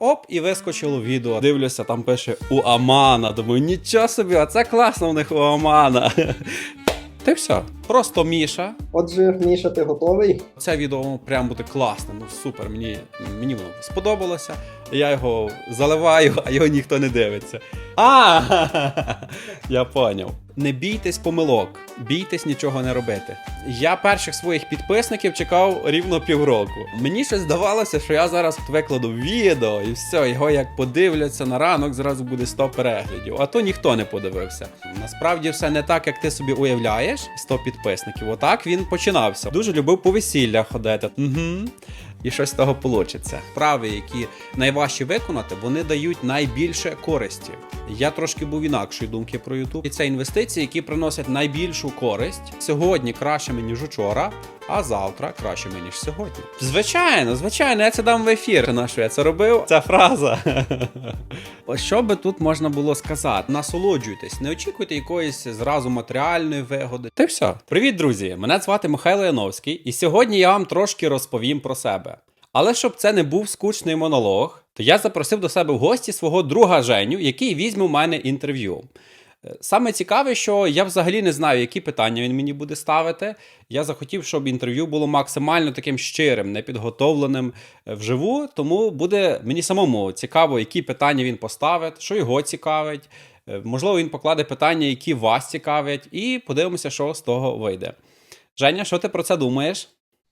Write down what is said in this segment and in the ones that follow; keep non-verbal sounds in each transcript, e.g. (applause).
Оп, і вискочило відео. Дивлюся, там пише у Амана. Думаю, нічого собі, а це класно в них у Амана. (laughs) Та й все. Просто Міша. Отже, Міша, ти готовий? Це відео ну, прям буде класне. Ну супер, мені, мені воно сподобалося. Я його заливаю, а його ніхто не дивиться. А, (laughs) я поняв. Не бійтесь помилок, бійтесь нічого не робити. Я перших своїх підписників чекав рівно півроку. Мені щось здавалося, що я зараз викладу відео і все, його як подивляться на ранок, зразу буде 100 переглядів. А то ніхто не подивився. Насправді все не так, як ти собі уявляєш. 100 підписників. Отак він починався. Дуже любив по весіллях ходити. Угу. І щось з того получиться. Справи, які найважче виконати, вони дають найбільше користі. Я трошки був інакшої думки про YouTube. І це інвестиції, які приносять найбільшу користь сьогодні кращими, ніж учора, а завтра кращими, ніж сьогодні. Звичайно, звичайно, я це дам в ефір. На що я це робив? Ця фраза. (laughs) Що би тут можна було сказати? Насолоджуйтесь, не очікуйте якоїсь зразу матеріальної вигоди. Та все. Привіт, друзі! Мене звати Михайло Яновський, і сьогодні я вам трошки розповім про себе. Але щоб це не був скучний монолог, то я запросив до себе в гості свого друга Женю, який візьме у мене інтерв'ю. Е, Саме цікаве, що я взагалі не знаю, які питання він мені буде ставити. Я захотів, щоб інтерв'ю було максимально таким щирим, непідготовленим е, вживу. Тому буде мені самому цікаво, які питання він поставить, що його цікавить. Е, Можливо, він покладе питання, які вас цікавлять, і подивимося, що з того вийде. Женя, що ти про це думаєш?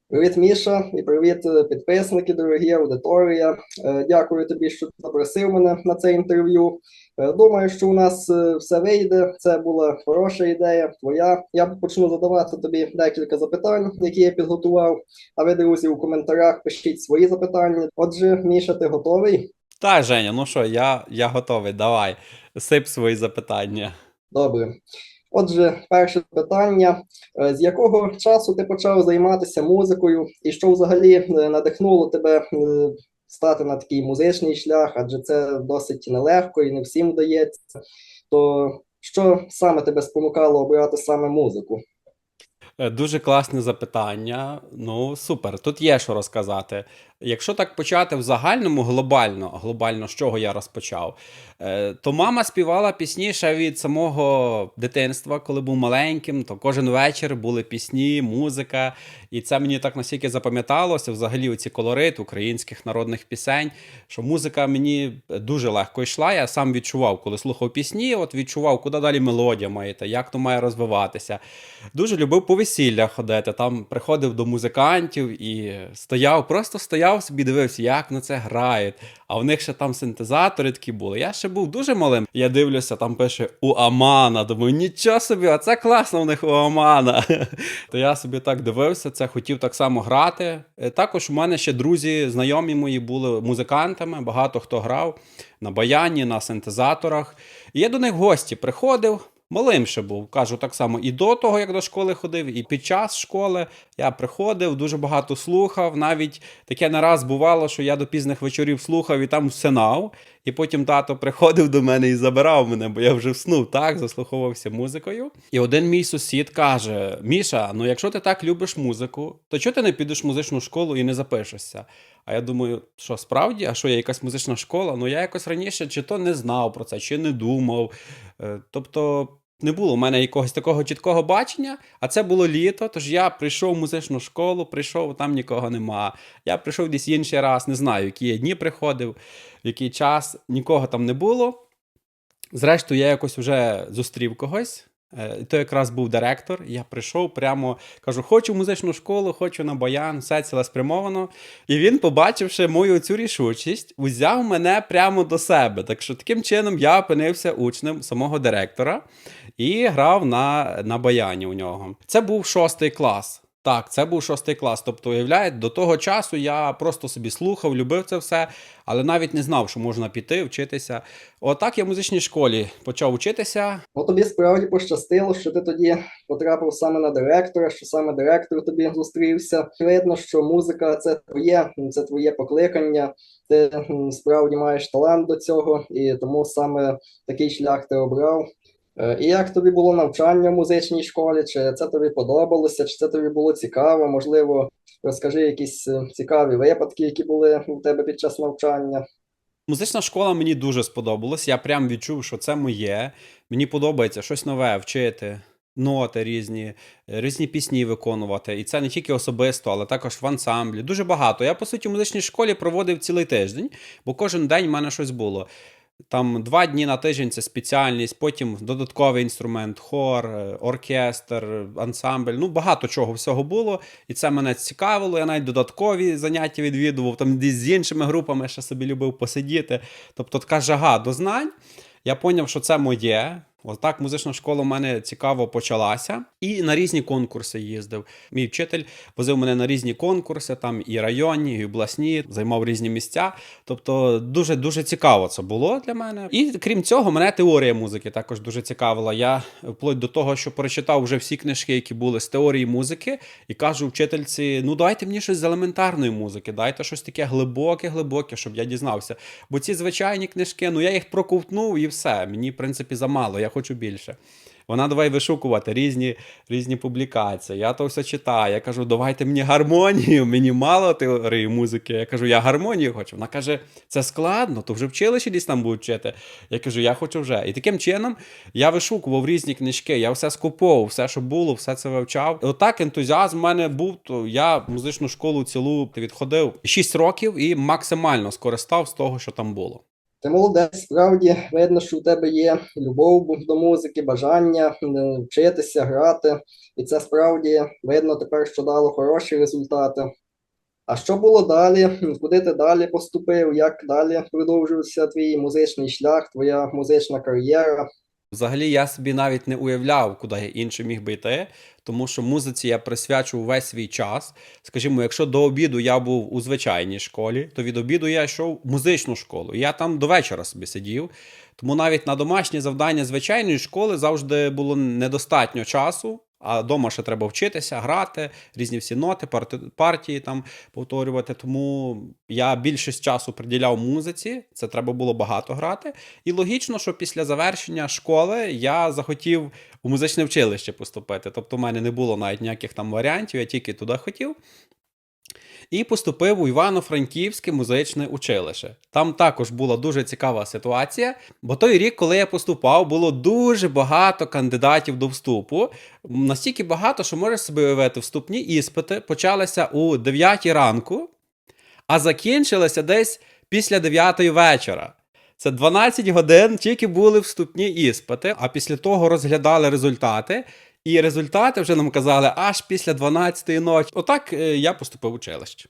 Привіт, Міша, і привіт, е, підписники, дорогі аудиторія. Е, Дякую тобі, що запросив мене на це інтерв'ю. Е, Думаю, що у нас все вийде. Це була хороша ідея, твоя. Я почну задавати тобі декілька запитань, які я підготував. А ви, друзі, у коментарях пишіть свої запитання. Отже, Міша, ти готовий? Так, Женя, ну що, я, я готовий. Давай, сип свої запитання. Добре. Отже, перше питання: Е, з якого часу ти почав займатися музикою, і що взагалі е, надихнуло тебе е, стати на такий музичний шлях? Адже це досить нелегко і не всім вдається. То що саме тебе спонукало обирати саме музику? Е, Дуже класне запитання. Ну, супер. Тут є що розказати. Якщо так почати в загальному, глобально, глобально, з чого я розпочав, е, то мама співала пісні ще від самого дитинства, коли був маленьким, то кожен вечір були пісні, музика. І це мені так настільки запам'яталося, взагалі, оці колорит українських народних пісень, що музика мені дуже легко йшла. Я сам відчував, коли слухав пісні, от відчував, куди далі мелодія має, та як то має розвиватися. Дуже любив по весіллях ходити. Там приходив до музикантів і стояв, просто стояв собі, дивився, як на це грають. А в них ще там синтезатори такі були. Я ще був дуже малим. Я дивлюся, там пише у Амана. Думаю, нічого собі, а це класно в них у Амана. (laughs) То я собі так дивився, це хотів так само грати. Е, Також у мене ще друзі, знайомі мої були музикантами, багато хто грав на баяні, на синтезаторах. І я до них в гості приходив. Малим ще був, кажу так само, і до того, як до школи ходив, і під час школи я приходив, дуже багато слухав. Навіть таке не раз бувало, що я до пізних вечорів слухав і там всинав. І потім тато приходив до мене і забирав мене, бо я вже вснув, так, заслуховувався музикою. І один мій сусід каже: Міша, ну якщо ти так любиш музику, то чого ти не підеш в музичну школу і не запишешся? А я думаю, що справді, а що є якась музична школа? Ну я якось раніше чи то не знав про це, чи не думав. Е, Тобто. Не було в мене якогось такого чіткого бачення, а це було літо. Тож я прийшов в музичну школу, прийшов, там нікого нема. Я прийшов десь інший раз, не знаю, які я дні приходив, в який час, нікого там не було. Зрештою, я якось вже зустрів когось. Е, То якраз був директор. Я прийшов прямо кажу: хочу музичну школу, хочу на баян, все цілеспрямовано. І він, побачивши мою цю рішучість, узяв мене прямо до себе. Так що таким чином я опинився учнем самого директора і грав на, на баяні у нього. Це був шостий клас. Так, це був шостий клас. Тобто, уявляєте, до того часу я просто собі слухав, любив це все, але навіть не знав, що можна піти, вчитися. Отак я в музичній школі почав вчитися. Ну тобі справді пощастило, що ти тоді потрапив саме на директора, що саме директор тобі зустрівся. Видно, що музика це твоє, це твоє покликання. Ти справді маєш талант до цього, і тому саме такий шлях ти обрав. Е, І як тобі було навчання в музичній школі? Чи це тобі подобалося, чи це тобі було цікаво? Можливо, розкажи якісь е, цікаві випадки, які були у тебе під час навчання. Музична школа мені дуже сподобалась. Я прям відчув, що це моє. Мені подобається щось нове вчити, ноти різні, різні пісні виконувати. І це не тільки особисто, але також в ансамблі. Дуже багато. Я, по суті, в музичній школі проводив цілий тиждень, бо кожен день в мене щось було. Там два дні на тиждень це спеціальність, потім додатковий інструмент, хор, е, оркестр, ансамбль. Ну, багато чого всього було. І це мене цікавило. Я навіть додаткові заняття відвідував, там десь з іншими групами ще собі любив посидіти. Тобто така жага до знань. Я зрозумів, що це моє. Отак музична школа в мене цікаво почалася. І на різні конкурси їздив. Мій вчитель возив мене на різні конкурси, там і районні, і обласні, займав різні місця. Тобто дуже дуже цікаво це було для мене. І крім цього, мене теорія музики також дуже цікавила. Я вплоть до того, що прочитав вже всі книжки, які були з теорії музики, і кажу вчительці: ну дайте мені щось з елементарної музики, дайте щось таке глибоке, глибоке, щоб я дізнався. Бо ці звичайні книжки, ну я їх проковтнув і все. Мені, в принципі, замало, я хочу більше. Вона давай вишукувати різні різні публікації. Я то все читаю. Я кажу, давайте мені гармонію, мені мало теорії музики. Я кажу, я гармонію хочу. Вона каже, це складно, то вже вчилище десь там будуть вчити. Я кажу, я хочу вже. І таким чином я вишукував різні книжки, я все скуповував, все, що було, все це вивчав. І отак ентузіазм в мене був. То я музичну школу цілу відходив 6 років і максимально скористав з того, що там було. Ти молодець, справді видно, що у тебе є любов до музики, бажання е, вчитися, грати, і це справді видно тепер, що дало хороші результати. А що було далі? Куди ти далі поступив? Як далі продовжився твій музичний шлях, твоя музична кар'єра? Взагалі, я собі навіть не уявляв, куди я інше міг би йти, тому що музиці я присвячував весь свій час. Скажімо, якщо до обіду я був у звичайній школі, то від обіду я йшов в музичну школу. Я там до вечора собі сидів. Тому навіть на домашні завдання звичайної школи завжди було недостатньо часу. А вдома ще треба вчитися, грати, різні всі ноти, партії там повторювати. Тому я більшість часу приділяв музиці, це треба було багато грати. І логічно, що після завершення школи я захотів у музичне училище поступити. Тобто, в мене не було навіть ніяких там варіантів, я тільки туди хотів. І поступив у Івано-Франківське музичне училище. Там також була дуже цікава ситуація, бо той рік, коли я поступав, було дуже багато кандидатів до вступу. Настільки багато, що можеш собі уявити, вступні іспити почалися у 9 ранку, а закінчилися десь після 9 вечора. Це 12 годин тільки були вступні іспити, а після того розглядали результати. І результати вже нам казали аж після 12-ї ночі. Отак е, я поступив в училище.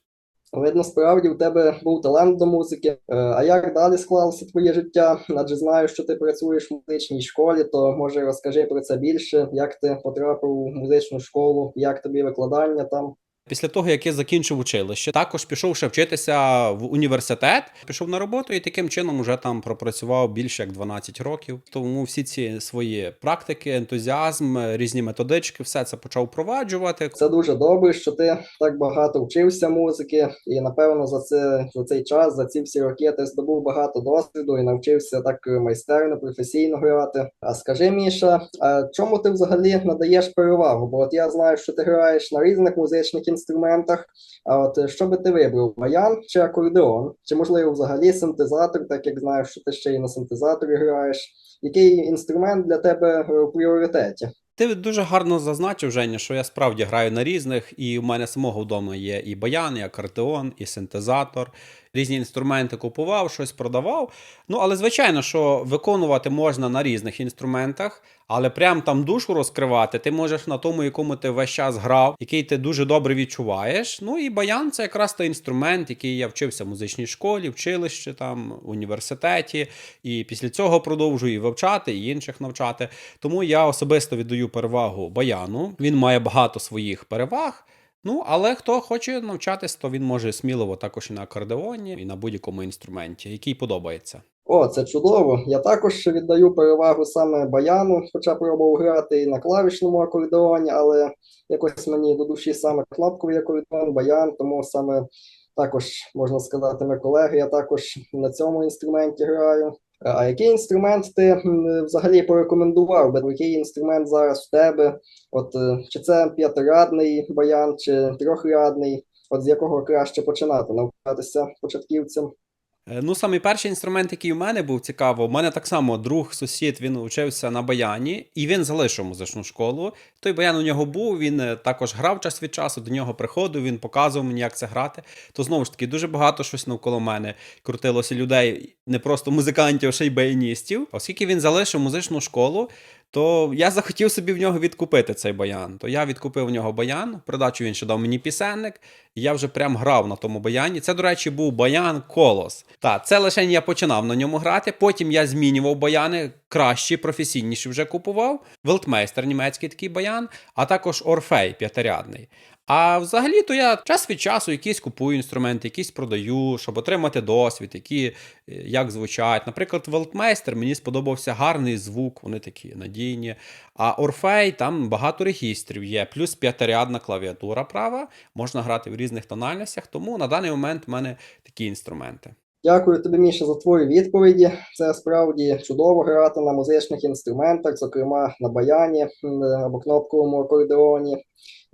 Видно, справді у тебе був талант до музики. Е, А як далі склалося твоє життя? Адже знаю, що ти працюєш в музичній школі, то може розкажи про це більше, як ти потрапив у музичну школу, як тобі викладання там. Після того, як я закінчив училище, також пішов вчитися в університет, пішов на роботу і таким чином вже там пропрацював більше як 12 років. Тому всі ці свої практики, ентузіазм, різні методички, все це почав впроваджувати. Це дуже добре, що ти так багато вчився музики, і напевно за це за цей час, за ці всі роки ти здобув багато досвіду і навчився так майстерно, професійно грати. А скажи, Міша, а чому ти взагалі надаєш перевагу? Бо от я знаю, що ти граєш на різних музичних інструментах. А от що би ти вибрав? Баян чи акордеон? Чи можливо взагалі синтезатор, так як знаєш, що ти ще й на синтезаторі граєш? Який інструмент для тебе в пріоритеті? Ти дуже гарно зазначив, Женя, що я справді граю на різних, і в мене самого вдома є і баян, і акордеон, і синтезатор. Різні інструменти купував, щось продавав. Ну, але звичайно, що виконувати можна на різних інструментах, але прям там душу розкривати ти можеш на тому, якому ти весь час грав, який ти дуже добре відчуваєш. Ну і баян це якраз той інструмент, який я вчився в музичній школі, вчилищі, там, університеті, і після цього продовжую і вивчати, і інших навчати. Тому я особисто віддаю перевагу баяну. Він має багато своїх переваг. Ну, але хто хоче навчатись, то він може сміливо також і на акордеоні, і на будь-якому інструменті, який подобається. О, це чудово. Я також віддаю перевагу саме баяну, хоча пробував грати і на клавішному акордеоні, але якось мені до душі саме кнопковий акордеон, баян, тому саме також можна сказати, ми колеги, я також на цьому інструменті граю. А який інструмент ти взагалі порекомендував би? Який інструмент зараз у тебе? От е, чи це п'ятирадний баян, чи трьохрядний? От з якого краще починати навчатися початківцям? Е, Ну, самий перший інструмент, який у мене був цікаво, у мене так само друг, сусід, він вчився на баяні, і він залишив музичну школу. Той баян у нього був, він е, також грав час від часу, до нього приходив, він показував мені, як це грати. То знову ж таки, дуже багато щось навколо мене крутилося людей, не просто музикантів, а ще й баяністів. Оскільки він залишив музичну школу, то я захотів собі в нього відкупити цей баян. То я відкупив в нього баян, продачу він ще дав мені пісенник, і я вже прям грав на тому баяні. Це, до речі, був баян Колос. Так, це лише я починав на ньому грати. Потім я змінював баяни, кращі, професійніші вже купував. Велтмейстер, німецький такий баян, а також Орфей п'ятирядний. А взагалі, то я час від часу якісь купую інструменти, якісь продаю, щоб отримати досвід, які е, як звучать. Наприклад, Велтмейстер мені сподобався гарний звук, вони такі надійні. А Орфей там багато регістрів є, плюс п'ятирядна клавіатура права, можна грати в різних тональностях, тому на даний момент в мене такі інструменти. Дякую тобі, Міша, за твої відповіді. Це справді чудово грати на музичних інструментах, зокрема на баяні або кнопковому акордеоні.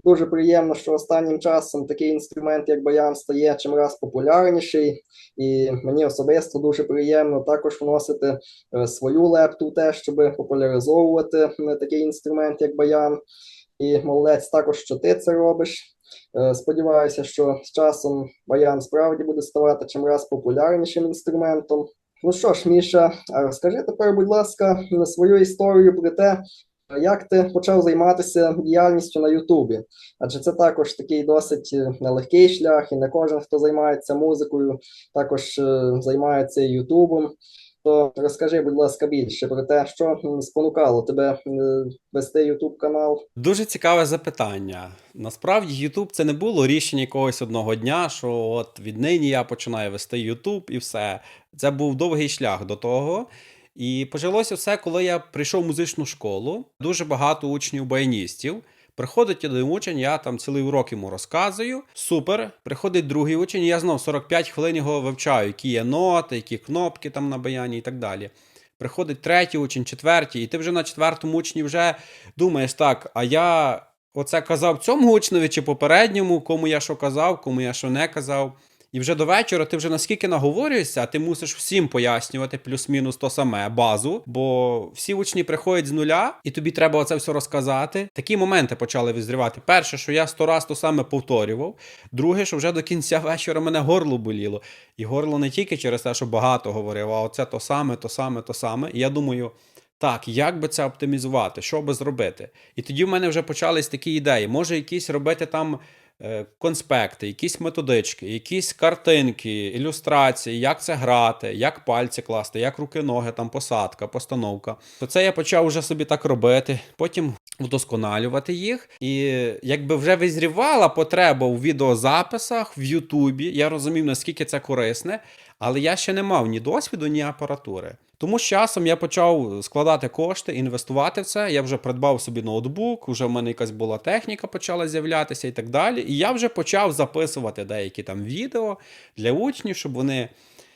Дуже приємно, що останнім часом такий інструмент, як баян, стає чимраз популярніший, і мені особисто дуже приємно також вносити е, свою лепту те, щоб популяризовувати такий інструмент, як баян. І молодець також, що ти це робиш. Е, Сподіваюся, що з часом баян справді буде ставати чимраз популярнішим інструментом. Ну що ж, Міша, розкажи тепер, будь ласка, свою історію про те, як ти почав займатися діяльністю на Ютубі. Адже це також такий досить е, нелегкий шлях, і не кожен, хто займається музикою, також е, займається Ютубом. То розкажи, будь ласка, більше про те, що спонукало тебе е, вести Ютуб канал. Дуже цікаве запитання. Насправді, YouTube це не було рішення якогось одного дня, що от віднині я починаю вести YouTube і все. Це був довгий шлях до того. І почалося все, коли я прийшов в музичну школу. Дуже багато учнів баяністів. Приходить один учень, я там цілий урок йому розказую. Супер. Приходить другий учень, я знов 45 хвилин його вивчаю, які є ноти, які кнопки там на баяні і так далі. Приходить третій учень, четвертій, і ти вже на четвертому учні вже думаєш так, а я оце казав цьому учневі чи попередньому, кому я що казав, кому я що не казав. І вже до вечора ти вже наскільки наговорюєшся, ти мусиш всім пояснювати плюс-мінус то саме базу, бо всі учні приходять з нуля, і тобі треба оце все розказати. Такі моменти почали визрівати. Перше, що я сто раз то саме повторював. Друге, що вже до кінця вечора мене горло боліло. І горло не тільки через те, що багато говорив, а оце то саме, то саме, то саме. І я думаю. Так, як би це оптимізувати, що би зробити? І тоді в мене вже почались такі ідеї. Може, якісь робити там конспекти, якісь методички, якісь картинки, ілюстрації, як це грати, як пальці класти, як руки, ноги, там посадка, постановка. То це я почав вже собі так робити. Потім вдосконалювати їх. І якби вже визрівала потреба у відеозаписах в Ютубі, я розумів, наскільки це корисне, але я ще не мав ні досвіду, ні апаратури. Тому з часом я почав складати кошти, інвестувати в це. Я вже придбав собі ноутбук, вже в мене якась була техніка, почала з'являтися і так далі. І я вже почав записувати деякі там відео для учнів, щоб вони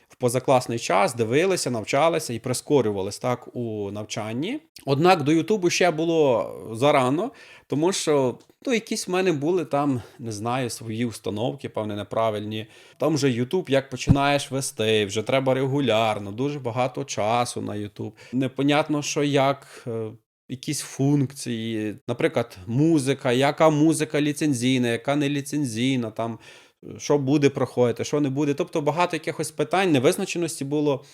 в позакласний час дивилися, навчалися і прискорювались так у навчанні. Однак до Ютубу ще було зарано, тому що ну, якісь в мене були там, не знаю, свої установки, певне, неправильні. Там вже Ютуб як починаєш вести, вже треба регулярно, дуже багато часу на Ютуб. Непонятно, що як. е, Якісь функції, наприклад, музика, яка музика ліцензійна, яка не ліцензійна, там що буде проходити, що не буде. Тобто багато якихось питань, невизначеності було.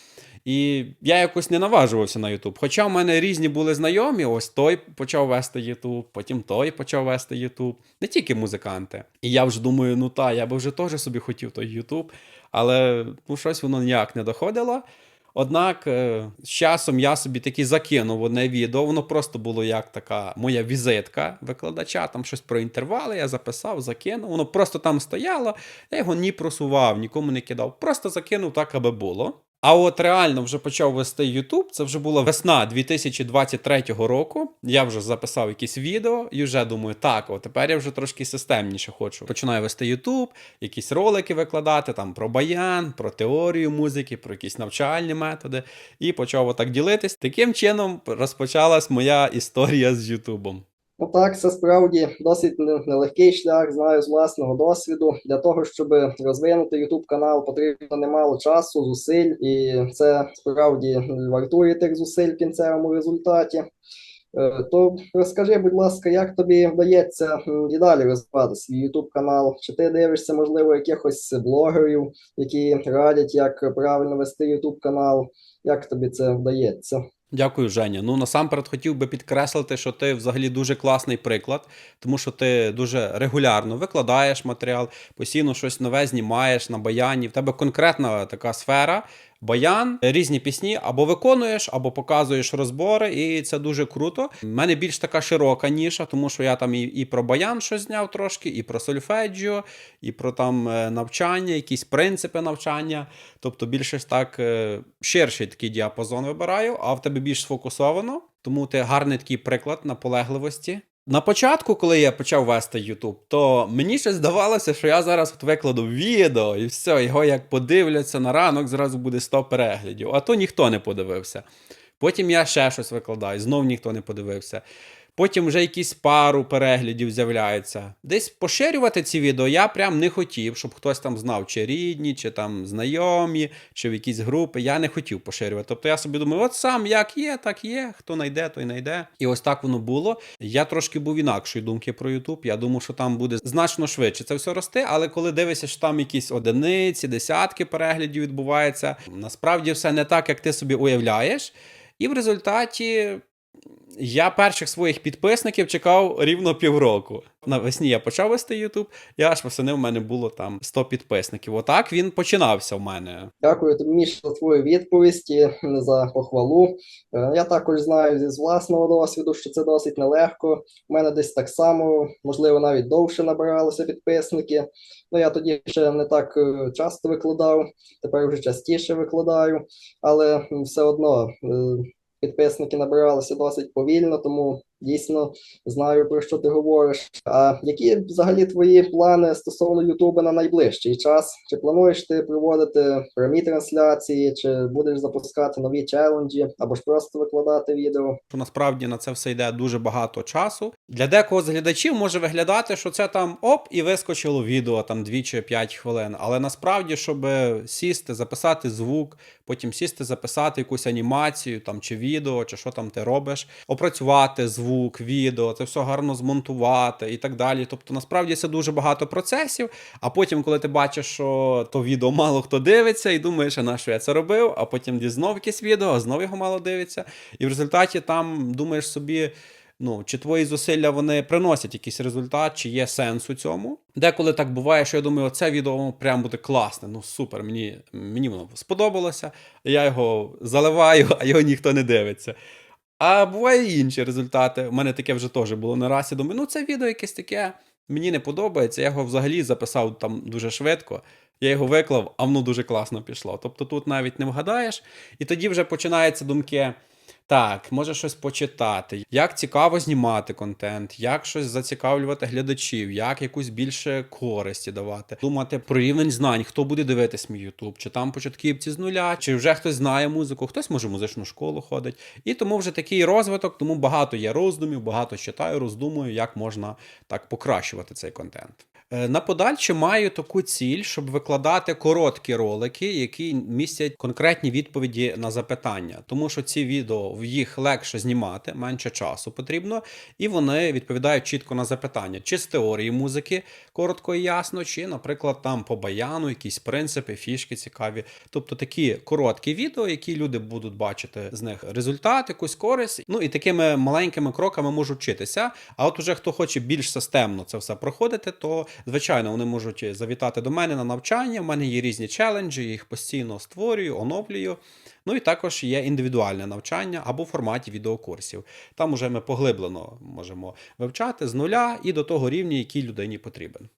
І я якось не наважувався на Ютуб. Хоча в мене різні були знайомі, ось той почав вести Ютуб, потім той почав вести Ютуб. Не тільки музиканти. І я вже думаю, ну та, я би вже теж собі хотів той Ютуб, але ну, щось воно ніяк не доходило. Однак е, з часом я собі таки закинув одне відео, воно просто було як така моя візитка викладача, там щось про інтервали, я записав, закинув, воно просто там стояло, я його ні просував, нікому не кидав, просто закинув так, аби було. А от реально вже почав вести YouTube, це вже була весна 2023 року. Я вже записав якісь відео і вже думаю, так, от тепер я вже трошки системніше хочу. Починаю вести YouTube, якісь ролики викладати там про баян, про теорію музики, про якісь навчальні методи. І почав отак ділитись. Таким чином розпочалась моя історія з Ютубом. Ну так, це справді досить нелегкий шлях, знаю з власного досвіду. Для того, щоб розвинути YouTube канал, потрібно немало часу, зусиль, і це справді вартує тих зусиль в кінцевому результаті. Е, То розкажи, будь ласка, як тобі вдається і далі розвивати свій YouTube канал? Чи ти дивишся, можливо, якихось блогерів, які радять, як правильно вести YouTube канал? Як тобі це вдається? Дякую, Женя. Ну насамперед хотів би підкреслити, що ти взагалі дуже класний приклад, тому що ти дуже регулярно викладаєш матеріал, постійно щось нове знімаєш на баяні. В тебе конкретна така сфера. Баян, різні пісні або виконуєш, або показуєш розбори, і це дуже круто. У мене більш така широка ніша, тому що я там і, і про баян щось зняв трошки, і про сольфеджіо, і про там е, навчання, якісь принципи навчання. Тобто більше так е, ширший такий діапазон вибираю, а в тебе більш сфокусовано. Тому ти гарний такий приклад наполегливості. На початку, коли я почав вести YouTube, то мені ще здавалося, що я зараз от викладу відео і все, його як подивляться на ранок, зразу буде 100 переглядів. А то ніхто не подивився. Потім я ще щось викладаю, знов ніхто не подивився. Потім вже якісь пару переглядів з'являються. Десь поширювати ці відео я прям не хотів, щоб хтось там знав, чи рідні, чи там знайомі, чи в якісь групи. Я не хотів поширювати. Тобто я собі думаю, от сам як є, так є. Хто знайде, той знайде. І ось так воно було. Я трошки був інакшої думки про YouTube. Я думав, що там буде значно швидше це все рости. Але коли дивишся, що там якісь одиниці, десятки переглядів відбувається, насправді все не так, як ти собі уявляєш. І в результаті я перших своїх підписників чекав рівно півроку. Навесні я почав вести YouTube, і аж восени в мене було там 100 підписників. Отак він починався в мене. Дякую тобі, Міш, за твою відповідь за похвалу. Е, Я також знаю з власного досвіду, що це досить нелегко. У мене десь так само, можливо, навіть довше набиралося підписники. Ну, я тоді ще не так е, часто викладав, тепер вже частіше викладаю, але все одно е, підписники набиралися досить повільно, тому дійсно знаю про що ти говориш. А які взагалі твої плани стосовно Ютуба на найближчий час? Чи плануєш ти проводити прямі трансляції, чи будеш запускати нові челенджі, або ж просто викладати відео? Що насправді на це все йде дуже багато часу. Для декого з глядачів може виглядати, що це там оп, і вискочило відео там 2 чи 5 хвилин. Але насправді, щоб сісти, записати звук, потім сісти, записати якусь анімацію там чи відео, чи що там ти робиш, опрацювати звук, відео, це все гарно змонтувати і так далі. Тобто, насправді це дуже багато процесів. А потім, коли ти бачиш, що то відео мало хто дивиться, і думаєш, а на що я це робив, а потім знов якесь відео, а знов його мало дивиться. І в результаті там думаєш собі. Ну, чи твої зусилля вони приносять якийсь результат, чи є сенс у цьому? Деколи так буває, що я думаю, оце відео прям буде класне. Ну супер, мені, мені воно сподобалося. Я його заливаю, а його ніхто не дивиться. А буває і інші результати. У мене таке вже теж було не раз. Я думаю, ну це відео якесь таке, мені не подобається. Я його взагалі записав там дуже швидко. Я його виклав, а воно дуже класно пішло. Тобто тут навіть не вгадаєш, і тоді вже починаються думки. Так, може щось почитати, як цікаво знімати контент, як щось зацікавлювати глядачів, як якусь більше користі давати, думати про рівень знань, хто буде дивитись мій Ютуб, чи там початківці з нуля, чи вже хтось знає музику, хтось може в музичну школу ходить. І тому вже такий розвиток, тому багато є роздумів, багато читаю, роздумую, як можна так покращувати цей контент. Е, На подальше маю таку ціль, щоб викладати короткі ролики, які містять конкретні відповіді на запитання, тому що ці відео в їх легше знімати, менше часу потрібно, і вони відповідають чітко на запитання, чи з теорії музики коротко і ясно, чи, наприклад, там по баяну якісь принципи, фішки цікаві. Тобто такі короткі відео, які люди будуть бачити з них результат, якусь користь. Ну і такими маленькими кроками можуть вчитися. А от уже хто хоче більш системно це все проходити, то звичайно вони можуть завітати до мене на навчання. У мене є різні челенджі, я їх постійно створюю, оновлюю. Ну і також є індивідуальне навчання або в форматі відеокурсів. Там уже ми поглиблено можемо вивчати з нуля і до того рівня, який людині потрібен.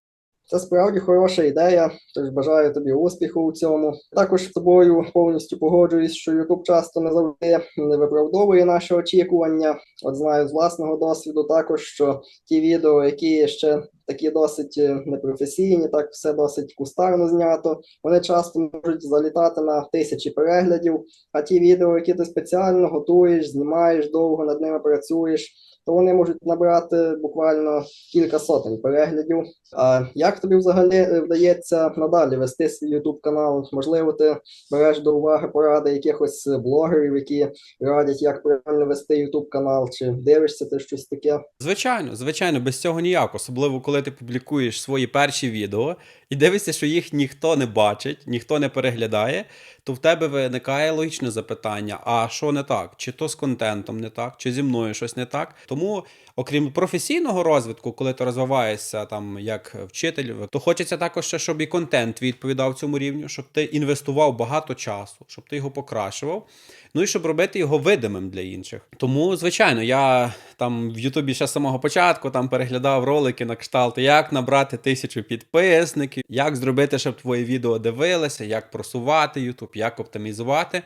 Це справді хороша ідея, тож бажаю тобі успіху у цьому. Також з тобою повністю погоджуюсь, що YouTube часто не завжди не виправдовує наші очікування. От знаю з власного досвіду також, що ті відео, які ще такі досить е, непрофесійні, так все досить кустарно знято. Вони часто можуть залітати на тисячі переглядів. А ті відео, які ти спеціально готуєш, знімаєш, довго над ними працюєш, то вони можуть набрати буквально кілька сотень переглядів. А як тобі взагалі е, вдається надалі вести свій YouTube канал? Можливо, ти береш до уваги поради якихось блогерів, які радять, як правильно вести YouTube канал, чи дивишся ти щось таке? Звичайно, звичайно, без цього ніяк. Особливо, коли ти публікуєш свої перші відео і дивишся, що їх ніхто не бачить, ніхто не переглядає, то в тебе виникає логічне запитання: а що не так? Чи то з контентом не так, чи зі мною щось не так? Тому, окрім професійного розвитку, коли ти розвиваєшся там як вчитель, то хочеться також, щоб і контент відповідав цьому рівню, щоб ти інвестував багато часу, щоб ти його покращував. Ну і щоб робити його видимим для інших. Тому, звичайно, я там в Ютубі ще з самого початку там переглядав ролики на кшталт, як набрати тисячу підписників, як зробити, щоб твої відео дивилися, як просувати Ютуб, як оптимізувати.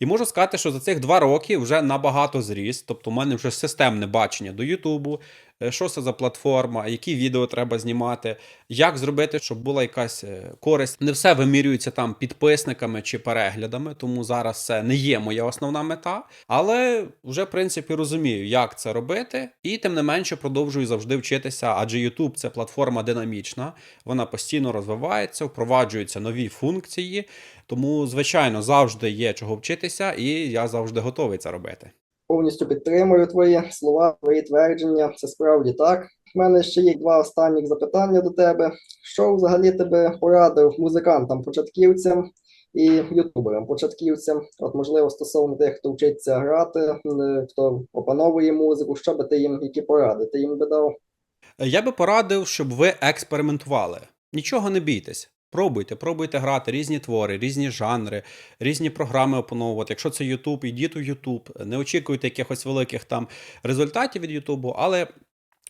І можу сказати, що за цих два роки вже набагато зріс. Тобто, у мене вже системне бачення до Ютубу. Е, Що це за платформа, які відео треба знімати, як зробити, щоб була якась е, користь. Не все вимірюється там підписниками чи переглядами, тому зараз це не є моя основна мета. Але вже, в принципі, розумію, як це робити, і тим не менше продовжую завжди вчитися, адже YouTube це платформа динамічна, вона постійно розвивається, впроваджуються нові функції. Тому, звичайно, завжди є чого вчитися, і я завжди готовий це робити. Повністю підтримую твої слова, твої твердження. Це справді так. У мене ще є два останніх запитання до тебе. Що взагалі тебе порадив музикантам, початківцям і ютуберам, початківцям? От, можливо, стосовно тих, хто вчиться грати, хто опановує музику, що би ти їм, які поради ти їм би дав? Я би порадив, щоб ви експериментували. Нічого не бійтесь. Пробуйте, пробуйте грати різні твори, різні жанри, різні програми опановувати. Якщо це YouTube, йдіть у YouTube. Не очікуйте якихось великих там результатів від YouTube, але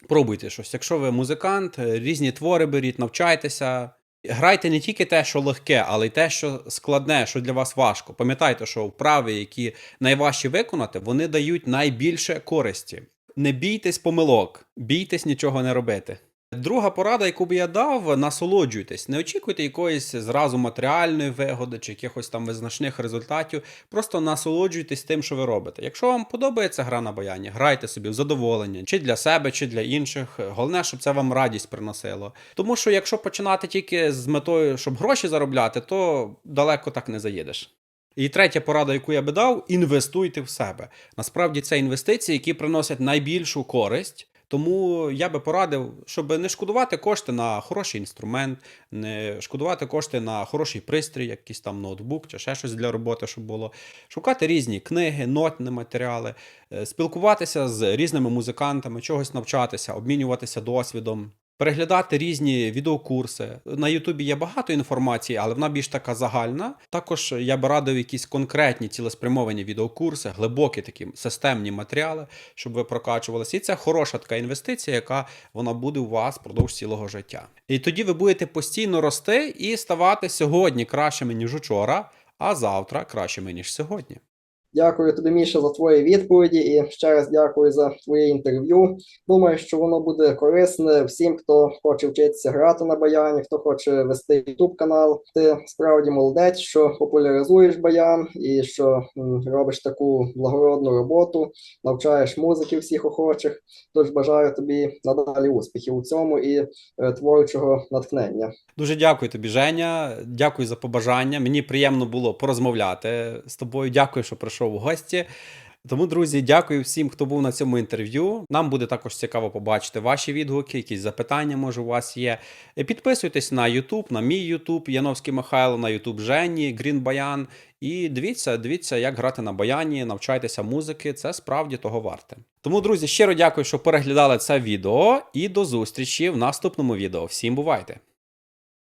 пробуйте щось. Якщо ви музикант, е, різні твори беріть, навчайтеся. Грайте не тільки те, що легке, але й те, що складне, що для вас важко. Пам'ятайте, що вправи, які найважче виконати, вони дають найбільше користі. Не бійтесь помилок, бійтесь нічого не робити. Друга порада, яку б я дав, насолоджуйтесь. Не очікуйте якоїсь зразу матеріальної вигоди чи якихось там визначних результатів. Просто насолоджуйтесь тим, що ви робите. Якщо вам подобається гра на баяні, грайте собі в задоволення, чи для себе, чи для інших. Головне, щоб це вам радість приносило. Тому що якщо починати тільки з метою, щоб гроші заробляти, то далеко так не заїдеш. І третя порада, яку я би дав, інвестуйте в себе. Насправді це інвестиції, які приносять найбільшу користь. Тому я би порадив, щоб не шкодувати кошти на хороший інструмент, не шкодувати кошти на хороший пристрій, якийсь там ноутбук чи ще щось для роботи, щоб було. Шукати різні книги, нотні матеріали, е, спілкуватися з різними музикантами, чогось навчатися, обмінюватися досвідом. Переглядати різні відеокурси. На Ютубі є багато інформації, але вона більш така загальна. Також я би радив якісь конкретні цілеспрямовані відеокурси, глибокі такі системні матеріали, щоб ви прокачувалися. І це хороша така інвестиція, яка вона буде у вас впродовж цілого життя. І тоді ви будете постійно рости і ставати сьогодні кращими, ніж учора, а завтра кращими, ніж сьогодні. Дякую тобі, Міша, за твої відповіді і ще раз дякую за твоє інтерв'ю. Думаю, що воно буде корисне всім, хто хоче вчитися грати на баяні, хто хоче вести YouTube канал. Ти справді молодець, що популяризуєш баян і що робиш таку благородну роботу, навчаєш музики всіх охочих. Тож бажаю тобі надалі успіхів у цьому і е, творчого натхнення. Дуже дякую тобі, Женя. Дякую за побажання. Мені приємно було порозмовляти з тобою. Дякую, що прийшов у гості. Тому, друзі, дякую всім, хто був на цьому інтерв'ю. Нам буде також цікаво побачити ваші відгуки, якісь запитання, може, у вас є. Е, Підписуйтесь на YouTube, на мій YouTube, Яновський Михайло, на YouTube Жені, Green Баян. І дивіться, дивіться, як грати на баяні, навчайтеся музики. Це справді того варте. Тому, друзі, щиро дякую, що переглядали це відео. І до зустрічі в наступному відео. Всім бувайте!